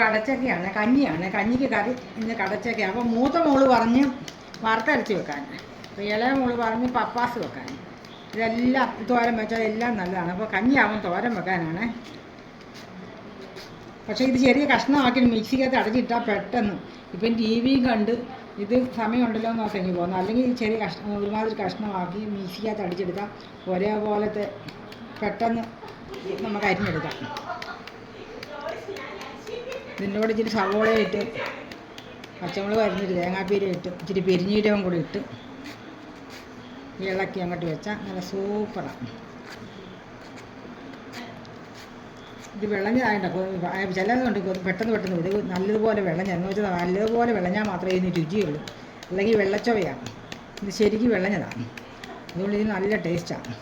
കടച്ചക്കയാണ് കഞ്ഞിയാണ്. കഞ്ഞിക്ക് കറി ഇന്ന് കടച്ചക്ക. അപ്പോൾ മൂത്ത മോൾ പറഞ്ഞ് വറുത്തരച്ച് വെക്കാൻ ഇളയ മോൾ പറഞ്ഞ് പപ്പാസ് വെക്കാൻ ഇതെല്ലാം തോരൻ വെച്ചാൽ എല്ലാം നല്ലതാണ്. അപ്പോൾ കഞ്ഞിയാവും തോരൻ വെക്കാനാണ്. പക്ഷേ ഇത് ചെറിയ കഷ്ണമാക്കി മിക്സിക്കകത്ത് അടച്ചിട്ടാൽ പെട്ടെന്ന്. ഇപ്പം ടി വി കണ്ട് ഇത് സമയമുണ്ടല്ലോ എന്ന് നോക്കി പോകുന്നു അല്ലെങ്കിൽ ഈ ചെറിയ കഷ്ണം ഒരുമാതിരി കഷ്ണമാക്കി മിക്സിക്കകത്ത് അടിച്ചെടുത്താൽ ഒരേപോലത്തെ പെട്ടെന്ന് നമുക്ക് അരിഞ്ഞെടുക്കാം. ഇതിന്റെ ഇച്ചിരി സവോള ഇട്ട് പച്ചമുളക് അരിഞ്ഞിട്ട് തേങ്ങാപ്പീര ഇട്ട് ഇച്ചിരി പെരിഞ്ഞീരവും കൂടി ഇട്ട് ഇളക്കി അങ്ങോട്ട് വെച്ചാൽ നല്ല സൂപ്പറാണ് ഇത് വിളഞ്ഞതായിട്ട് ചിലതുകൊണ്ട് പെട്ടെന്ന് പെട്ടെന്ന് ഇത് നല്ലതുപോലെ വിളഞ്ഞ എന്ന് വെച്ചാൽ നല്ലതുപോലെ വിളഞ്ഞാൽ മാത്രമേ ഇതിന് രുചിയുള്ളൂ. അല്ലെങ്കിൽ വെള്ളച്ചവയാണ് ഇത് ശരിക്കും വിളഞ്ഞതാണ് അതുകൊണ്ട് ഇത് നല്ല ടേസ്റ്റാണ്